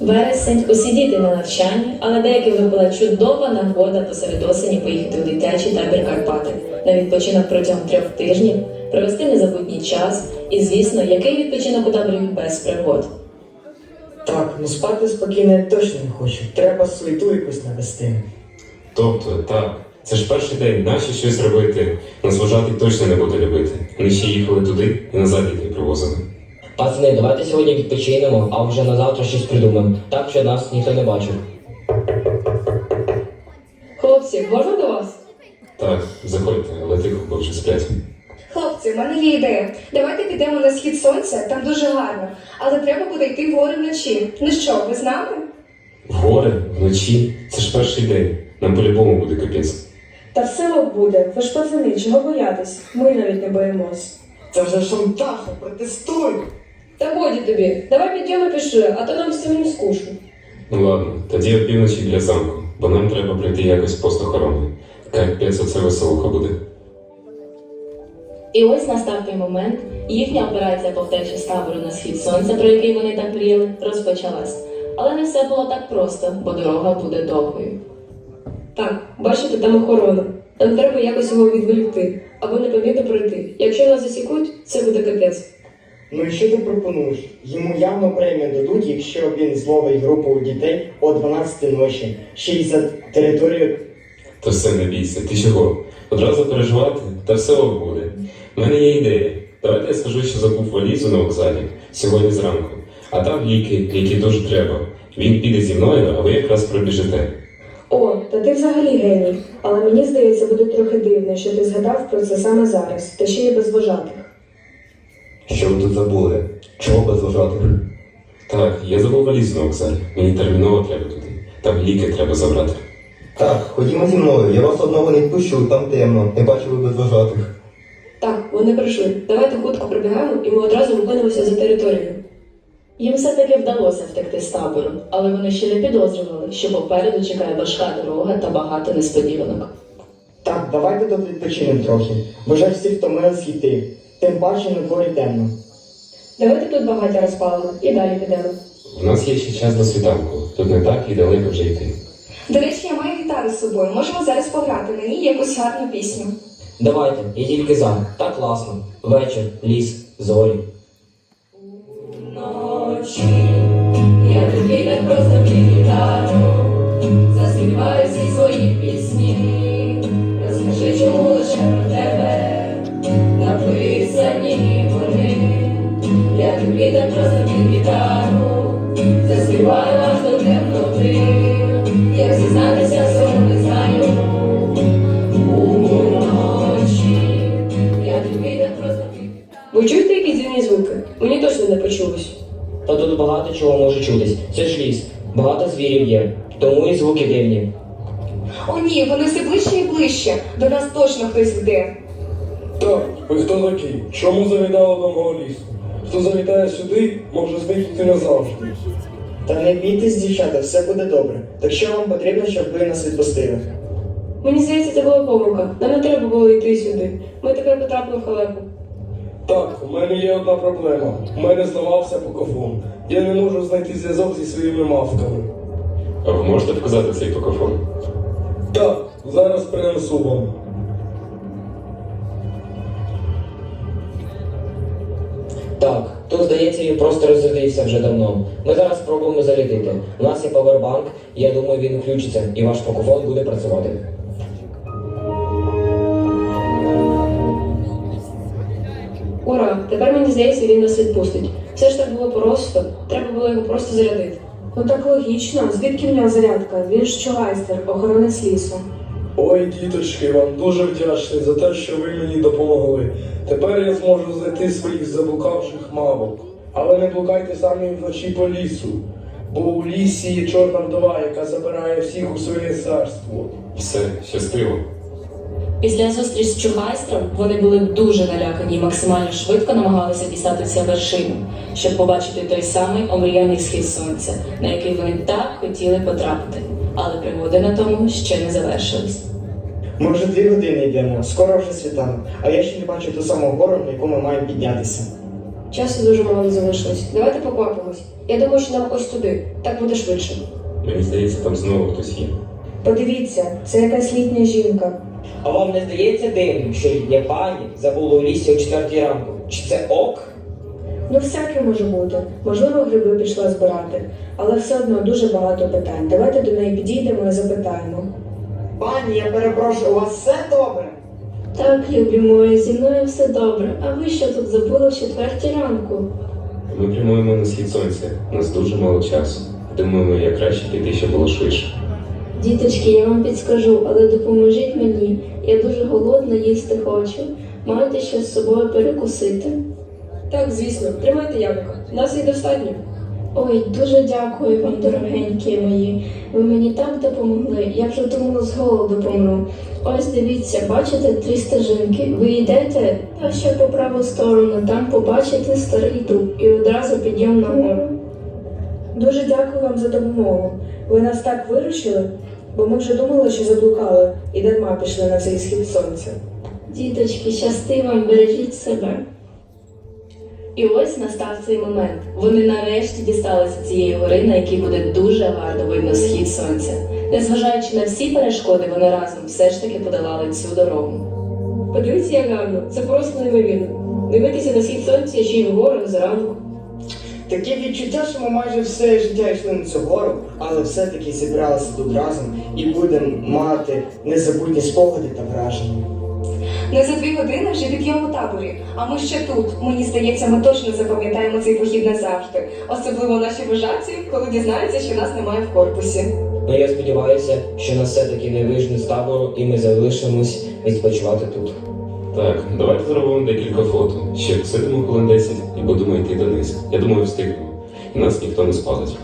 Вересень, усі діти на навчанні, але деяким випала чудова нагода посеред осені поїхати у дитячий табір Карпати на відпочинок протягом трьох тижнів, провести незабутній час і, звісно, який відпочинок у таборі без пригод. Так, ну спати спокійно я точно не хочу. Треба суету якусь навести. Тобто, так, це ж перший день, наче щось робити. Нас вважати точно не буде любити. Вони ще їхали туди і назад дітей привозили. Пацани, давайте сьогодні відпочинемо, а вже на завтра щось придумаємо. Так, що нас ніхто не бачив. Хлопці, можна до вас? Так, заходьте, але тихо, бо вже сплять. Хлопці, в мене є ідея. Давайте підемо на схід сонця, там дуже гарно. Але треба буде йти в гори вночі. Ну що, ви з нами? В гори, вночі, це ж перший день. Нам по-любому буде капець. Та все ок буде, ви ж пацани, чого боятись? Ми навіть не боїмось. Це вже шантаж, протестуй! Та годі тобі, давай підемо пішли, а то нам самим скучно. Ну ладно, тоді опівночі біля замку, бо нам треба пройти якось пост охорони. Капець оце веселуха буде. І ось настав той момент, їхня операція по втечі з табору на схід сонця, про який вони так мріяли, розпочалась. Але не все було так просто, бо дорога буде довгою. Так, бачите, там охорона. Нам треба якось його відволікти, або непомітно пройти. Якщо нас засікуть, це буде капець. Ну і що ти пропонуєш? Йому явно премію дадуть, якщо він зловить групу дітей о 12 ночі, ще й за територію. Та все не бійся, ти чого? Одразу переживати, та все буде. У мене є ідея. Давайте я скажу, що забув валізу на вокзалі сьогодні зранку. А там ліки, які дуже треба. Він піде зі мною, а ви якраз пробіжите. О, та ти взагалі геній. Але мені здається, буде трохи дивно, що ти згадав про це саме зараз, та ще й без вожатих. Що ви тут забули? Чого без? Так, я забув валізу на вокзалі. Мені терміново треба туди. Там ліки треба забрати. Так, ходімо зі мною, я вас одного не відпущу, там темно, не бачу ви без вожатих. Так, вони прийшли. Давайте хутко прибігаємо і ми одразу виходимося за територію. Їм все-таки вдалося втекти з табору, але вони ще не підозрювали, що попереду чекає важка дорога та багато несподіванок. Так, давайте тут відпочинемо трохи. Бо вже всі втомились йти. Тим паче на дворі темно. Давайте тут багаття розпалимо і далі підемо. У нас є ще час до світанку. Тут не так і далеко вже йти. До речі, я маю гітару з собою. Можемо зараз пограти на ній якусь гарну пісню. Давайте, я тільки за. Так класно. Вечір, ліс, зорі. Ночі Я тобі так просто гітару, заспіваю не почулось. Та тут багато чого може чутись. Це ж ліс. Багато звірів є. Тому і звуки дивні. О ні, вони все ближче і ближче. До нас точно хтось йде. Так, ви хто такий? Чому завітали до мого лісу? Хто завітає сюди, може зникнути назавжди. Та не бійтесь, дівчата, все буде добре. Так що вам потрібно, щоб ви нас відпустили? Мені здається, це була помилка. Нам не треба було йти сюди. Ми тепер потрапили в халепу. Так, у мене є одна проблема. У мене зламався покофон. Я не можу знайти зв'язок зі своїми мавками. А ви можете показати цей покофон? Так, зараз принесу вам. Так, тут, здається, він просто розрядився вже давно. Ми зараз спробуємо зарядити. У нас є павербанк, я думаю, він включиться, і ваш покофон буде працювати. Тепер мені здається, він нас відпустить. Все ж так було просто. Треба було його просто зарядити. Ну так логічно. Звідки в нього зарядка? Він ж чугайстер, охоронець лісу. Ой, діточки, вам дуже вдячний за те, що ви мені допомогли. Тепер я зможу знайти своїх заблукавших мавок. Але не блукайте самі вночі по лісу, бо у лісі є чорна вдова, яка забирає всіх у своє царство. Все, щасливо. Після зустріч з Чугайстром вони були дуже налякані і максимально швидко намагалися дістатися вершину, щоб побачити той самий омріяний схід сонця, на який вони так хотіли потрапити. Але пригоди на тому ще не завершились. Ми вже дві години йдемо, скоро вже світанок, а я ще не бачу ту саму гору, на яку ми маємо піднятися. Часу дуже мало залишилось. Давайте поквапимось. Я думаю, що нам ось туди. Так буде швидше. Мені здається, там знову хтось є. Подивіться, це якась літня жінка. А вам не здається дивним, що літня пані забула у лісі о четвертій ранку? Чи це ок? Ну, всяке може бути. Можливо, гриби пішла збирати, але все одно дуже багато питань. Давайте до неї підійдемо і запитаємо. Пані, я перепрошую, у вас все добре? Так, любі мої, зі мною все добре. А ви що тут забули в четвертій ранку? Ми прямуємо на схід сонця. У нас дуже мало часу. Думаємо, як краще піти, щоб було швидше. Діточки, я вам підскажу, але допоможіть мені. Я дуже голодна, їсти хочу. Маєте що з собою перекусити? Так, звісно, тримайте яблука. Нас їх достатньо. Ой, дуже дякую вам, дорогенькі мої. Ви мені так допомогли. Я вже думала з голоду помру. Ось дивіться, бачите три стежинки. Ви йдете, а ще по праву сторону, там побачите старий дуб і одразу підйом нагору. Дуже дякую вам за допомогу. Ви нас так виручили, бо ми вже думали, що заблукали і дарма пішли на цей схід сонця. Діточки, щасти вам, бережіть себе. І ось настав цей момент. Вони нарешті дісталися цієї гори, на якій буде дуже гарно видно схід сонця. Незважаючи на всі перешкоди, вони разом все ж таки подолали цю дорогу. Подивіться, як гарно. Це просто неймовірно. Дивитися на схід сонця ще й вгору зранку. Таке відчуття, що ми майже все життя йшли на цю гору, але все-таки зібралися тут разом і будемо мати незабутні спогади та враження. Не за дві години вже у таборі, а ми ще тут. Мені здається, ми точно запам'ятаємо цей похід назавжди. Особливо наші вожаці, коли дізнаються, що нас немає в корпусі. Ну я сподіваюся, що нас все-таки не вижне з табору і ми залишимось відпочивати тут. Так, давайте зробимо декілька фото. Ще посидимо хвилин 10 і будемо йти донизу. Я думаю, встигнемо. І нас ніхто не спалить.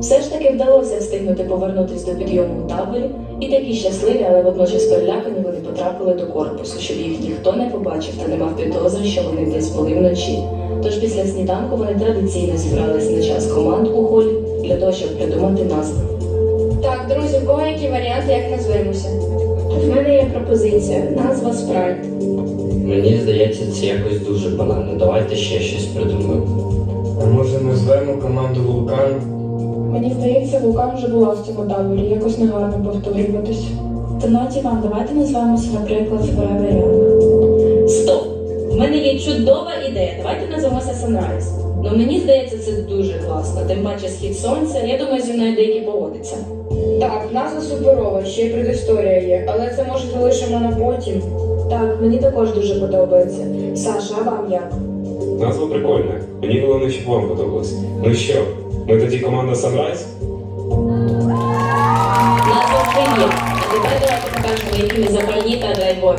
Все ж таки вдалося встигнути повернутись до підйому у таборі, і такі щасливі, але водночас перелякані вони потрапили до корпусу, щоб їх ніхто не побачив та не мав підозри, що вони десь були вночі. Тож після сніданку вони традиційно зібрались на час команд у холі для того, щоб придумати назву. Так, друзі, в кого які варіанти, як назвемося? В мене є пропозиція, назва спрайт. Мені здається, це якось дуже банально. Давайте ще щось придумаємо. А може ми звемо команду вулкан? Мені здається, вулкан вже була в цьому таборі, якось негарно повторюватись. Тонаті вам давайте назвемося, наприклад, Forever Young. Стоп! В мене є чудова ідея. Давайте назвемося Sunrise. Ну мені здається, це дуже класно. Тим паче схід сонця. Я думаю, зі мною деякі погодиться. Так, назва суперова, ще й предісторія є, але це може залишимо на потім. Так, мені також дуже подобається. Саша, а вам як? Назва прикольна. Мені головне, щоб вам подобалось. Ну що, ми тоді команда Sunrise? Назва привіт. А тепер давайте покажемо, які ми запальні та драйвові.